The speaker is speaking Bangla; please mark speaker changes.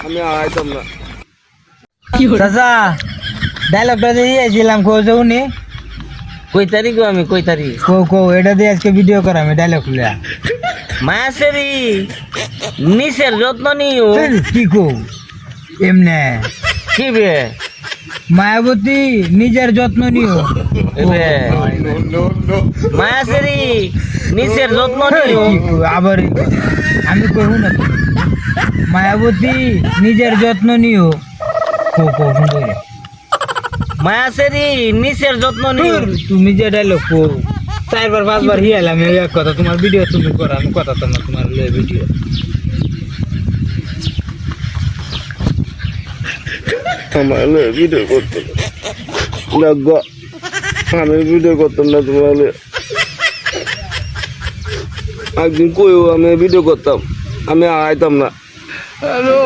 Speaker 1: আমি আইতাম না
Speaker 2: চাচা ডায়লগটা দিয়ে আইছিলাম কো যাওনি
Speaker 3: কই তারিখ আমি কই তারিখ
Speaker 2: কো কো এটা দিয়ে আজকে ভিডিও করা আমি ডায়লগ খুলে
Speaker 3: মায়াসেরি নিচের যত্ন নিও।
Speaker 2: কি কো এমনে।
Speaker 3: কি বে?
Speaker 2: মায়াবতী নিজের যত্ন নিও।
Speaker 3: এবে মায়াসেরি নিচের যত্ন নিও।
Speaker 2: আবার আমি কইব না মায়াবতী নিজের যত্ন নিও। কো কো সুন্দর
Speaker 3: মায়াসেরি নিচের যত্ন নিও।
Speaker 2: তুমি যে ডায়লগ কো চারবার পাঁচবার হিয়ালাম এই এক কথা। তোমার ভিডিও তুমি করো আমি কথা তোমার তোমার ভিডিও
Speaker 1: আমার ভিডিও করতাম না আমি ভিডিও করতাম না তোমার একদিন কইও আমি ভিডিও করতাম, আমি আইতাম না। হ্যালো।